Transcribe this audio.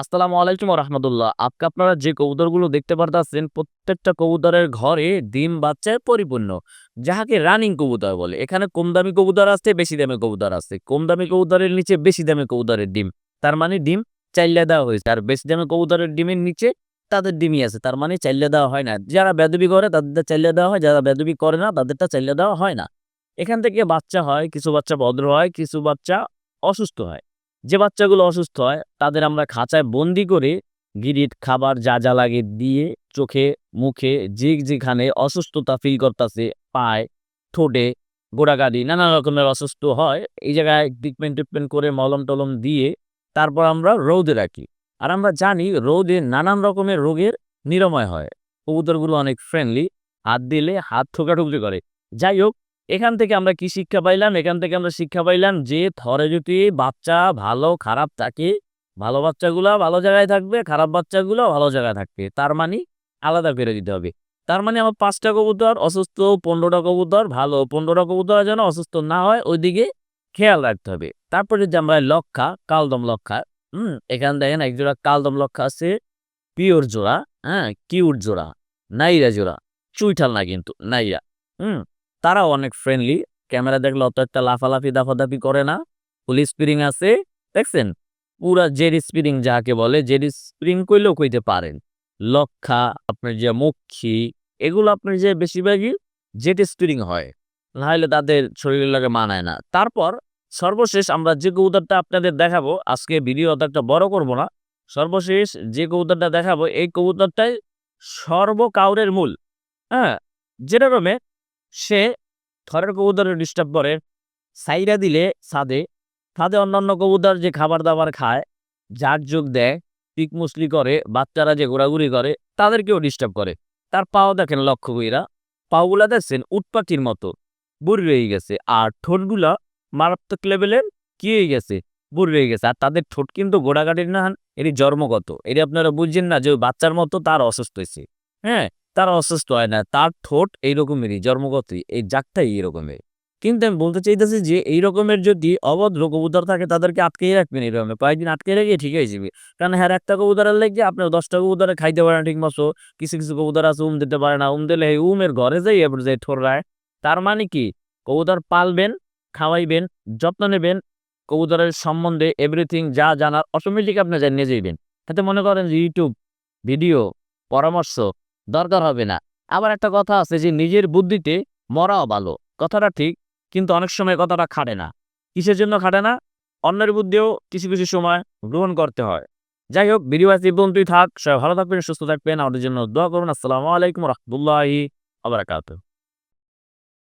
আসসালামু আলাইকুম রহমতুল্লাহ আজকে আপনারা যে কবুতরগুলো দেখতে পারতেছেন, প্রত্যেকটা কবুতরের ঘরে ডিম বাচ্চায় পরিপূর্ণ, যাহাকে রানিং কবুতর বলে। এখানে কম দামি কবুতর আছে, বেশি দামি কবুতর আছে। কম দামি কবুতরের নিচে বেশি দামি কবুতরের ডিম, তার মানে ডিম চাইলে দেওয়া হয়েছে। আর বেশি দামি কবুতরের ডিমের নিচে তাদের ডিমই আছে, তার মানে চাইলে দেওয়া হয় না। যারা বেদবি করে, তাদেরটা চাইলে দেওয়া হয়, যারা বেদবি করে না, তাদেরটা চাইলে দেওয়া হয় না। এখান থেকে বাচ্চা হয়, কিছু বাচ্চা ভদ্র হয়, কিছু বাচ্চা অসুস্থ হয়। যে বাচ্চাগুলো অসুস্থ হয়, তাদের আমরা খাঁচায় বন্দি করে গিরিট, খাবার যা যা লাগে দিয়ে চোখে, মুখে যে যেখানে অসুস্থতা ফিল করতেছে, পায়, ঠোঁটে, গোড়াগাড়ি, নানা রকমের অসুস্থ হয়, এই জায়গায় ট্রিটমেন্ট ট্রিটমেন্ট করে মলম টলম দিয়ে তারপর আমরা রৌদে রাখি। আর আমরা জানি রৌদে নানান রকমের রোগের নিরাময় হয়। কবুতরগুলো অনেক ফ্রেন্ডলি হাত দিলে হাত ঠোকাঠুকরি করে। যাই হোক এখান থেকে আমরা কি শিক্ষা পাইলাম? এখান থেকে আমরা শিক্ষা পাইলাম যে থরে যদি বাচ্চা ভালো, খারাপ থাকে, ভালো বাচ্চাগুলো ভালো জায়গায় থাকবে, খারাপ বাচ্চাগুলো ভালো জায়গায় থাকবে। তার মানে আলাদা করে দিতে হবে। তার মানে আমার পাঁচটা কবুতর, অসুস্থ পনেরোটা কবুতর, ভালো পনেরোটা কবুতর যেন অসুস্থ না হয়, ওইদিকে খেয়াল রাখতে হবে। তারপরে যে আমরা লক্ষা, কালদম লক্ষা, হুম, এখান দেখেন এক জোড়া কালদম লক্ষা আছে, পিওর জোড়া হ্যাঁ কিউট জোড়া, নাইরা জোড়া, চুইঠাল না কিন্তু, নাইরা, হুম তারাও অনেক ফ্রেন্ডলি ক্যামেরা দেখলে অত একটা লাফালাফি, দাফাদাফি করে না। ফুল স্প্রিং আছে, দেখছেন? পুরা জেড স্প্রিং যাকে বলে, জেড স্প্রিং কইলেও কইতে পারেন। লক্ষা, আপনার যে মক্ষী, এগুলো আপনার যে বেশিরভাগই জেড স্প্রিং হয়। নাহলে তাদের শরীরের লাগে মানায় না। তারপর সর্বশেষ আমরা যে কবুতরটা আপনাদের দেখাবো, আজকে ভিডিও অত একটা বড় করব না। সর্বশেষ যে কবুতরটা দেখাবো, এই কবুতরটাই সর্বকাউরের মূল। হ্যাঁ যেরকমে সে থরের কবুতরের ডিস্টার্ব করে সাইরা দিলে ছাদে। ছাদে অন্যান্য কবুতর যে খাবার দাবার খায় যার যোগ দেয়, পিক মুসলি করে, বাচ্চারা যে ঘোরাঘুরি করে, তাদেরকেও ডিস্টার্ব করে। তার পাও দেখেন লক্ষ্য কইরা, পাওগুলা দেখছেন উটপাটির মতো। বুড়ি রয়ে গেছে। আর ঠোঁটগুলা মারাত্মক লেভেলের, কি হয়ে গেছে? বুড়ি রয়ে গেছে। আর তাদের ঠোঁট কিন্তু গোড়াগাড়ির না, এটি জন্মগত। এটি আপনারা বুঝছেন না যে বাচ্চার মতো তার অসুস্থ হয়েছে। হ্যাঁ? তারা অসুস্থ হয় না, তার ঠোঁট এইরকমেরই, জন্মগতই, এই জাতটাই এইরকমের। কিন্তু আমি বলতে চাইতেছি যে এই রকমের যদি অভদ্র কবুতর থাকে, তাদেরকে আটকেই রাখবেন এরকম কয়েকদিন আটকে রেখে ঠিক হয়ে যাবে। কারণ হ্যাঁ একটা কবুতরের লেগে আপনার দশটা কবুতরে খাইতে পারে না ঠিক মতো। কিছু কিছু কবুতর আছে, উম দিতে পারে না। উম দিলে এই উমের ঘরে যাই, এবার যাই ঠোররায় তার মানে কি? কবুতর পালবেন, খাওয়াইবেন, যত্ন নেবেন, কবুতরের সম্বন্ধে এভরিথিং যা জানার অটোমেটিক আপনি জানিয়ে যাইবেন। তাতে মনে করেন যে ইউটিউব ভিডিও পরামর্শ দরকার হবে না। আবার একটা কথা আছে যে নিজের বুদ্ধিতে মরাও ভালো। কথাটা ঠিক, কিন্তু অনেক সময় কথাটা খাটে না। কিসের জন্য খাটে না? অন্যের বুদ্ধিও কিছু কিছু সময় গ্রহণ করতে হয়। যাই হোক, ভিডিও আজ থাক। সবাই ভালো থাকবেন, সুস্থ থাকবেন। আমাদের জন্য দোয়া করুন। আসসালামু আলাইকুম রহমতুল্লাহি আবরাকাতুহ